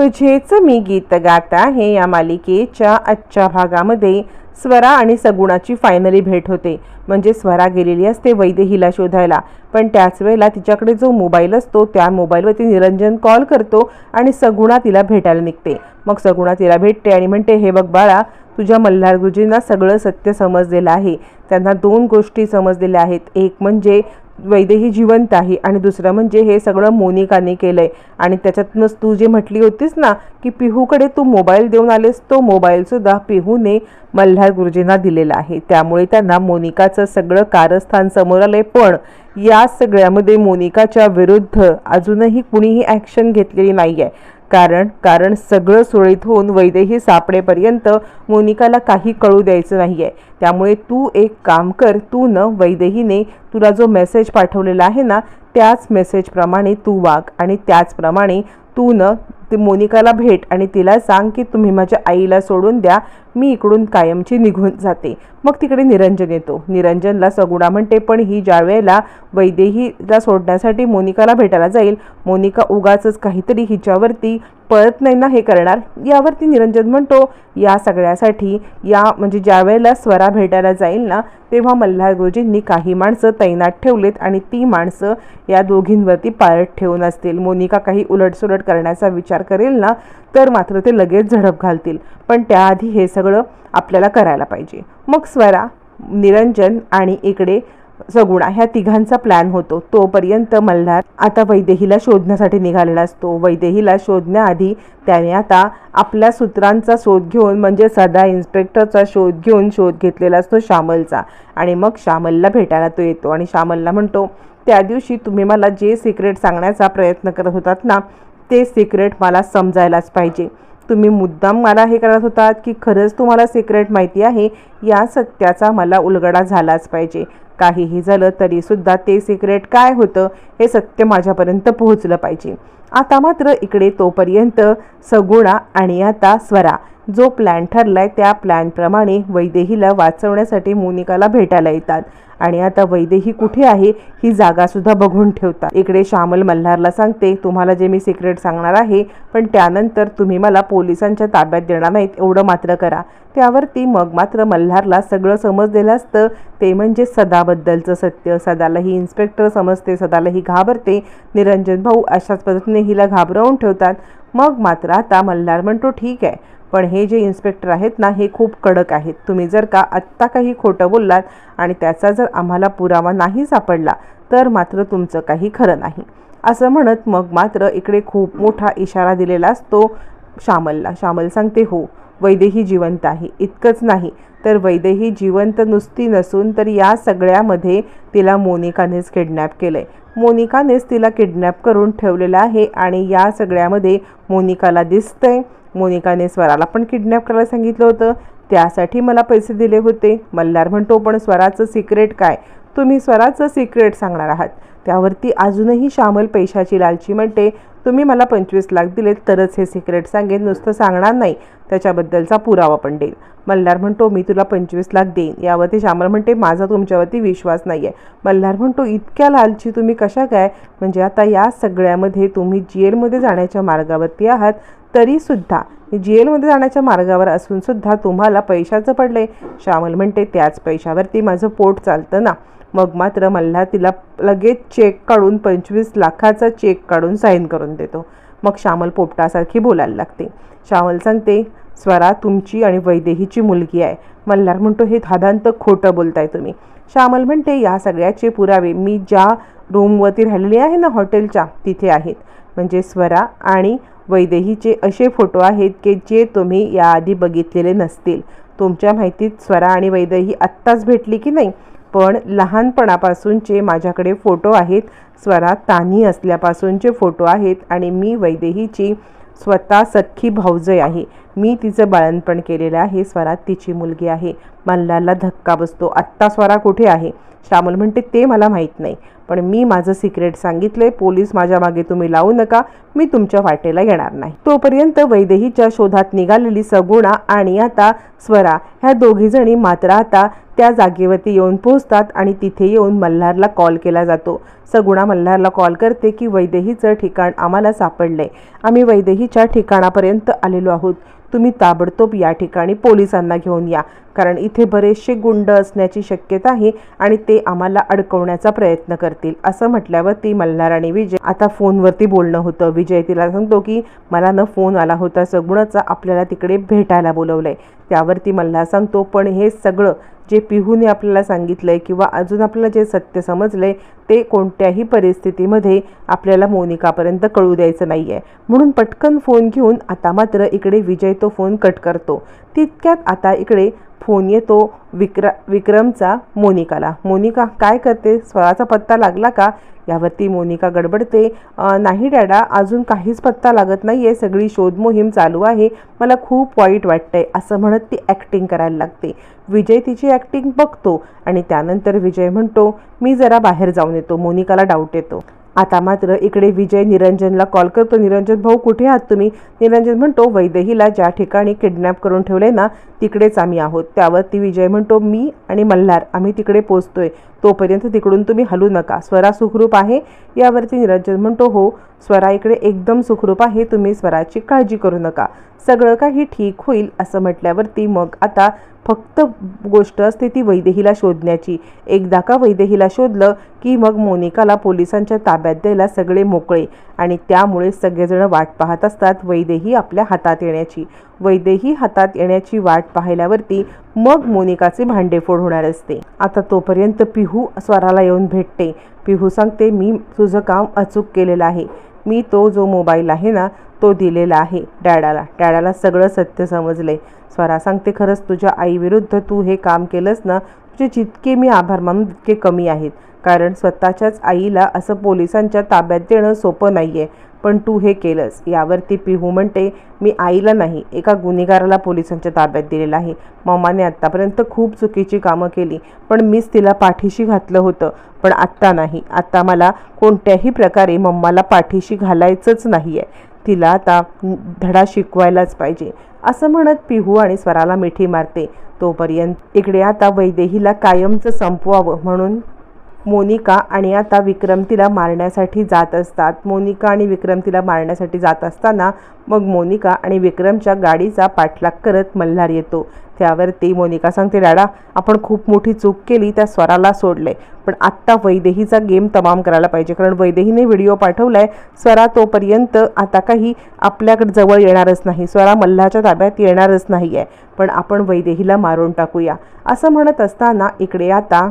तुझेच मी गीत गात आहे. या मालिकेच्या आजच्या भागामध्ये स्वरा आणि सगुणाची फायनली भेट होते. म्हणजे स्वरा गेलेली असते वैदेहीला शोधायला. पण त्याच वेळेला तिच्याकडे जो मोबाईल असतो त्या मोबाईलवरती निरंजन कॉल करतो आणि सगुणा तिला भेटायला निघते. मग सगुणा तिला भेटते आणि म्हणते हे बघ बाळा तुझ्या मल्हार गुरुजींना सगळं सत्य समजलेलं आहे. त्यांना दोन गोष्टी समजलेल्या आहेत. एक म्हणजे वैदेही जिवंत आहे. आणि दुसरं म्हणजे हे सगळं मोनिकाने केलं आहे आणि त्याच्यातनंच तू जे म्हटली होतीस ना की पिहूकडे तू मोबाईल देऊन आलेस तो मोबाईलसुद्धा पिहूने मल्हार गुरुजींना दिलेला आहे. त्यामुळे त्यांना मोनिकाचं सगळं कारस्थान समोर आलं आहे पण या सगळ्यामध्ये मोनिकाच्या विरुद्ध अजूनही कुणीही ॲक्शन घेतलेली नाही आहे कारण कारण सगळं सुरळीत होऊन वैदेही सापडेपर्यंत मोनिकाला काही कळू द्यायचं नाही आहे त्यामुळे तू एक काम कर तू न वैदेहीने तुला जो मेसेज पाठवलेला आहे ना त्याच मेसेजप्रमाणे तू वाग आणि त्याचप्रमाणे तू न ती मोनिकाला भेट आणि तिला सांग की तुम्ही माझ्या आईला सोडून द्या मी इकडून कायमची निघून जाते. मग तिकडे निरंजन येतो. निरंजनला सगुणा म्हणते पण ही ज्या वेळेला वैदेहीला सोडण्यासाठी मोनिकाला भेटायला जाईल मोनिका उगाच काहीतरी हिच्यावरती पळत नाही ना हे करणार? यावरती निरंजन म्हणतो या सगळ्यासाठी या म्हणजे ज्या वेळेला स्वरा भेटायला जाईल ना तेव्हा मल्हार गुरुजींनी काही माणसं तैनात ठेवलेत आणि ती माणसं या दोघींवरती पाळत ठेवून असतील. मोनिका काही उलटसुलट करण्याचा विचार करेल ना तर मात्र ते लगेच झडप घालतील. पण त्याआधी हे सगळं आपल्याला करायला पाहिजे. मग स्वरा निरंजन आणि इकडे सगुणा ह्या तिघांचा प्लॅन होतो. तोपर्यंत मल्हार आता वैदेहीला शोधण्यासाठी निघालेला असतो. वैदेहीला शोधण्याआधी त्याने आता आपल्या सूत्रांचा शोध घेऊन म्हणजे सदा इन्स्पेक्टरचा शोध घेऊन शोध घेतलेला असतो श्यामलचा. आणि मग श्यामलला भेटायला तो येतो. आणि श्यामलला म्हणतो त्या दिवशी तुम्ही मला जे सिक्रेट सांगण्याचा प्रयत्न करत होतात ना ते सिक्रेट मला समजायलाच पाहिजे. तुम्ही मुद्दाम मला हे करत होतात की खरंच तुम्हाला सिक्रेट माहिती आहे? या सत्याचा मला उलगडा झालाच पाहिजे. काहीही झालं तरीसुद्धा ते सिक्रेट काय होतं हे सत्य माझ्यापर्यंत पोहोचलं पाहिजे. आता मात्र इकडे तोपर्यंत सगुणा आणि आता स्वरा. जो प्लॅन ठरलाय त्या प्लॅनप्रमाणे वैदेहीला वाचवण्यासाठी मोनिकाला भेटायला येतात. आणि आता वैदेही कुठे आहे ही जागासुद्धा बघून ठेवतात. इकडे श्यामल मल्हारला सांगते तुम्हाला जे मी सिक्रेट सांगणार आहे पण त्यानंतर तुम्ही मला पोलिसांच्या ताब्यात देणार नाहीत एवढं मात्र करा. त्यावरती मग मात्र मल्हारला सगळं समजलेलं असतं. ते म्हणजे सदाबद्दलचं सत्य. सदाला ही इन्स्पेक्टर समजते सदाला ही घाबरते. निरंजन भाऊ अशाच पद्धतीने हिला घाबरवून ठेवतात. मग मात्र आता मल्हार म्हणतो ठीक आहे. पण हे जे इन्स्पेक्टर आहेत ना हे खूप कडक आहेत. तुम्ही जर का आत्ता काही खोटं बोललात आणि त्याचा जर आम्हाला पुरावा नाही सापडला तर मात्र तुमचं काही खरं नाही. असं म्हणत मग मात्र इकडे खूप मोठा इशारा दिलेला असतो श्यामलला. श्यामल सांगते हो वैदेही जिवंत आहे. इतकंच नाही तर वैदेही जिवंत नुसती नसून तर या सगळ्यामध्ये तिला मोनिकानेच किडनॅप केलं आहे मोनिकानेच तिला किडनॅप करून ठेवलेलं आहे आणि या सगळ्यामध्ये मोनिकाला दिसतंय. मोनिकाने स्वराला पण किडनॅप करायला सांगितलं होतं. त्यासाठी मला पैसे दिले होते. मल्हार म्हणतो पण स्वराचं सिक्रेट काय? तुम्ही स्वराचं सिक्रेट सांगणार आहात. त्यावरती अजूनही श्यामल पैशाची लालची म्हणते तुम्ही मला पंचवीस लाख दिलेत तरच हे सिक्रेट सांगेन नुसतं सांगणार नाही त्याच्याबद्दलचा पुरावा पण देईन. मल्हार म्हणतो मी तुला पंचवीस लाख देईन. यावरती श्यामल म्हणते माझा तुमच्यावरती विश्वास नाही आहे मल्हार म्हणतो इतक्या लालची तुम्ही कशा काय? म्हणजे आता या सगळ्यामध्ये तुम्ही जेलमध्ये जाण्याच्या मार्गावरती आहात तरीसुद्धा जेलमध्ये जाण्याच्या मार्गावर असूनसुद्धा तुम्हाला पैशाचं पडलं आहे श्यामल म्हणते त्याच पैशावरती माझं पोट चालतं ना. मग मात्र मल्हार तिला लगेच चेक काढून पंचवीस लाखाचा चेक काढून साईन करून देतो. मग श्यामल पोपटासारखी बोलायला लागते. श्यामल सांगते स्वरा तुमची आणि वैदेहीची मुलगी आहे. मल्हार म्हणतो हे धादांत खोटं बोलताय तुम्ही. श्यामल म्हणते या सगळ्याचे पुरावे मी ज्या रूमवरती राहिलेली आहे ना हॉटेलच्या तिथे आहेत. म्हणजे स्वरा आणि वैदेहीचे असे फोटो आहेत की जे तुम्ही याआधी बघितलेले नसतील. तुमच्या माहितीत स्वरा आणि वैदेही आत्ताच भेटली की नाही? पण लहानपणापासूनचे माझ्याकडे फोटो आहेत. स्वरा तान्ही असल्यापासूनचे फोटो आहेत आणि मी वैदेहीची स्वतः सख्खी भाऊजय आहे. मी तिचं बाळणपण केलेलं आहे. स्वरा तिची मुलगी आहे. मल्हारला धक्का बसतो. आत्ता स्वरा कुठे आहे? श्यामल म्हणते ते मला माहीत नाही. पण मी माझं सिक्रेट सांगितलं आहे पोलीस माझ्या मागे तुम्ही लावू नका. मी तुमच्या वाटेला येणार नाही. तोपर्यंत वैदेहीच्या शोधात निघालेली सगुणा आणि आता स्वरा ह्या दोघीजणी मात्र आता त्या जागेवरती येऊन पोहोचतात आणि तिथे येऊन मल्हारला कॉल केला जातो. सगुणा मल्हारला कॉल करते की वैदेहीचं ठिकाण आम्हाला सापडलंय. आम्ही वैदेहीच्या ठिकाणापर्यंत आलेलो आहोत. तुम्ही ताबडतोब या ठिकाणी पोलिसांना घेऊन या. कारण इथे बरेचसे गुंड असण्याची शक्यता आहे आणि ते आम्हाला अडकवण्याचा प्रयत्न करतील. असं म्हटल्यावर ती मल्हार आणि विजय आता फोनवरती बोलणं होतं. विजय तिला सांगतो की मला न फोन आला होता. सगुणाचा आपल्याला तिकडे भेटायला बोलवलंय. त्यावरती मल्हार सांगतो पण हे सगळं जे पिहूने आपल्याला सांगितलं आहे किंवा अजून आपल्याला जे सत्य समजलं आहे ते कोणत्याही परिस्थितीमध्ये आपल्याला मोनिकापर्यंत कळू द्यायचं नाही आहे म्हणून पटकन फोन घेऊन आता मात्र इकडे विजय तो फोन कट करतो. तितक्यात आता इकडे फोन येतो विक्र विक्रमचा मोनिकाला. मोनिका काय करते? स्वराचा पत्ता लागला का? यावरती मोनिका गडबडते. नाही डॅडा अजून काहीच पत्ता लागत नाही आहे सगळी शोध मोहीम चालू आहे. मला खूप वाईट वाटतंय असं म्हणत ती ॲक्टिंग करायला लागते. विजय तिची ॲक्टिंग बघतो आणि त्यानंतर विजय म्हणतो मी जरा बाहेर जाऊन येतो. मोनिकाला डाऊट येतो. आता मात्र इकडे विजय निरंजनला कॉल करतो. निरंजन भाऊ कुठे आहात तुम्ही? निरंजन म्हणतो वैदेहीला ज्या ठिकाणी किडनॅप करून ठेवले ना तिकडेच आम्ही आहोत. त्यावरती विजय म्हणतो मी आणि मल्हार आम्ही तिकडे पोचतोय. तोपर्यंत तिकडून तुम्ही हलू नका. स्वरा सुखरूप आहे? यावरती निरंजन म्हणतो हो स्वरा इकडे एकदम सुखरूप आहे. तुम्ही स्वराची काळजी करू नका. सगळं काही ठीक होईल असं म्हटल्यावरती मग आता फक्त गोष्ट असते ती वैदेहीला शोधण्याची. एकदा का वैदेहीला शोधलं की मग मोनिकाला पोलिसांच्या ताब्यात द्यायला सगळे मोकळे आणि त्यामुळे सगळेजण वाट पाहत असतात वैदेही आपल्या हातात येण्याची. वैदेही हातात येण्याची वाट पाहिल्यावरती मग मोनिकाचे भांडेफोड होणार असते. आता तोपर्यंत पिहू स्वराला येऊन भेटते. पिहू सांगते मी तुझं काम अचूक केलेलं आहे. मी तो जो मोबाईल आहे ना तो दिलेला आहे डॅडाला. डॅडाला सगळं सत्य समजले स्वरा सांगते खरंच तुझ्या आईविरुद्ध तू हे काम केलंस ना तुझे जितके मी आभार मानून तितके कमी आहेत. कारण स्वतःच्याच आईला असं पोलिसांच्या ताब्यात देणं सोपं नाही आहे पण तू हे केलंस. यावरती पिहू म्हणते मी आईला नाही एका गुन्हेगाराला पोलिसांच्या ताब्यात दिलेलं आहे. मम्माने आत्तापर्यंत खूप चुकीची कामं केली पण मीच तिला पाठीशी घातलं होतं. पण आत्ता नाही. आत्ता मला कोणत्याही प्रकारे मम्माला पाठीशी घालायचंच नाही आहे तिला आता धडा शिकवायलाच पाहिजे. असं म्हणत पिहू आणि स्वराला मिठी मारते. तोपर्यंत इकडे आता वैदेहीला कायमचं संपवावं म्हणून मोनिका आणि आता विक्रम तिला मारण्यासाठी जात असतात. मोनिका आणि विक्रम तिला मारण्यासाठी जात असताना मग मोनिका आणि विक्रमच्या गाडीचा पाठलाग करत मल्हार येतो. त्यावरती मोनिका सांगते डॅडा आपण खूप मोठी चूक केली त्या स्वराला सोडले पण आत्ता वैदेहीचा गेम तमाम करायला पाहिजे. कारण वैदेहीने व्हिडिओ पाठवला आहे स्वरा तोपर्यंत आता काही आपल्याकडे जवळ येणारच नाही. स्वरा मल्हाच्या ताब्यात येणारच नाही आहे पण आपण वैदेहीला मारून टाकूया. असं म्हणत असताना इकडे आता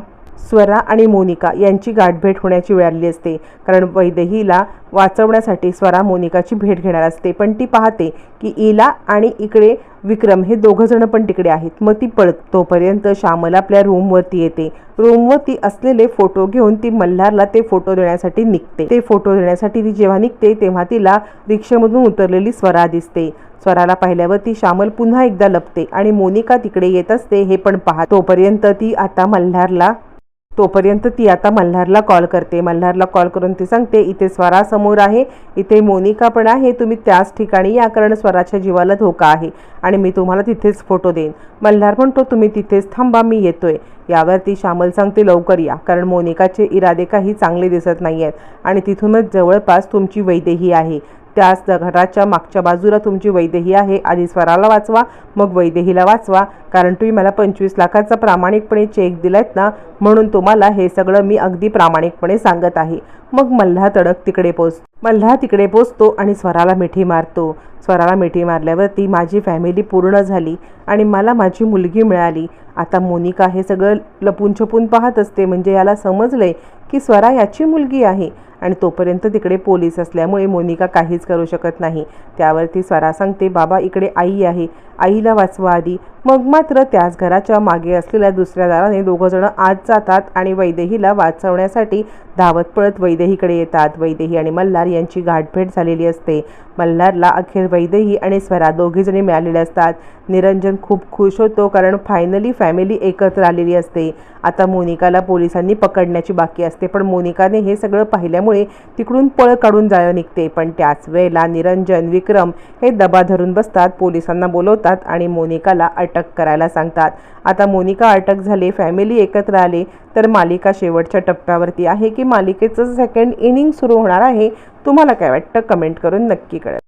स्वरा आणि मोनिका यांची गाठभेट होण्याची वेळ आली असते. कारण वैदेहीला वाचवण्यासाठी स्वरा मोनिकाची भेट घेणार असते. पण ती पाहते की इला आणि इकडे विक्रम हे दोघं जण पण तिकडे आहेत. मग ती पळत तोपर्यंत श्यामल आपल्या रूमवरती येते. रूमवरती असलेले फोटो घेऊन ती मल्हारला ते फोटो देण्यासाठी निघते. ते फोटो देण्यासाठी ती जेव्हा निघते तेव्हा तिला रिक्षेमधून उतरलेली स्वरा दिसते. स्वराला पाहिल्यावर ती श्यामल पुन्हा एकदा लपते आणि मोनिका तिकडे येत असते हे पण पाहा तोपर्यंत ती आता मल्हारला तोपर्यंत ती आता मल्हारला कॉल करते. मल्हारला कॉल करून ती सांगते इथे स्वरा समोर आहे इथे मोनिका पण आहे तुम्ही त्याच ठिकाणी या कारण स्वराच्या जीवाला धोका आहे आणि मी तुम्हाला तिथेच फोटो देईन. मल्हार म्हणतो तुम्ही तिथेच थांबा मी येतोय. यावर ती श्यामल सांगते लवकर या कारण मोनिकाचे इरादे काही चांगले दिसत नाही आहेत आणि तिथूनच जवळपास तुमची वैदेही आहे. त्याच घराच्या मागच्या बाजूला तुमची वैदेही आहे. आधी स्वराला वाचवा मग वैदेहीला वाचवा. कारण तुम्ही मला पंचवीस लाखाचा प्रामाणिकपणे चेक दिलायत ना म्हणून तुम्हाला हे सगळं मी अगदी प्रामाणिकपणे सांगत आहे. मग मल्हा तडक तिकडे पोच मल्हा तिकडे पोचतो आणि स्वराला मिठी मारतो. स्वराला मिठी मारल्यावरती माझी फॅमिली पूर्ण झाली आणि मला माझी मुलगी मिळाली. आता मोनिका हे सगळं लपून छपून पाहत असते. म्हणजे याला समजलंय की स्वरा याची मुलगी आहे आणि तोपर्यंत तिकडे पोलीस असल्यामुळे मोनिका काहीच करू शकत नाही. त्यावरती स्वरा सांगते बाबा इकडे आई आहे. आईला वाचवा आधी. मग मात्र त्याच घराच्या मागे असलेल्या दुसऱ्या दाराने दोघंजणं आत जातात आणि वैदेहीला वाचवण्यासाठी धावत पळत वैदेहीकडे येतात. वैदेही आणि मल्हार यांची गाठभेट झालेली असते. मल्हारला अखेर वैदेही आणि स्वरा दोघीजणी मिळालेले असतात. निरंजन खूप खुश होतो कारण फायनली फॅमिली एकत्र आलेली असते. आता मोनिकाला पोलिसांनी पकडण्याची बाकी असते पण मोनिकाने हे सगळं पाहिल्यामुळे तिकडून पळ काढून जायला निघते. पण त्याच वेळेला निरंजन विक्रम हे दबा धरून बसतात. पोलिसांना बोलवतात आणि मोनिकाला अटक करायला सांगतात. आता मोनिका अटक झाली फॅमिली एकत्र आले तर मालिका शेवटच्या टप्प्यावरती आहे की मालिकेचं सेकंड इनिंग सुरू होणार आहे? तुम्हाला काय वाटतं? कमेंट करून नक्की कळवा.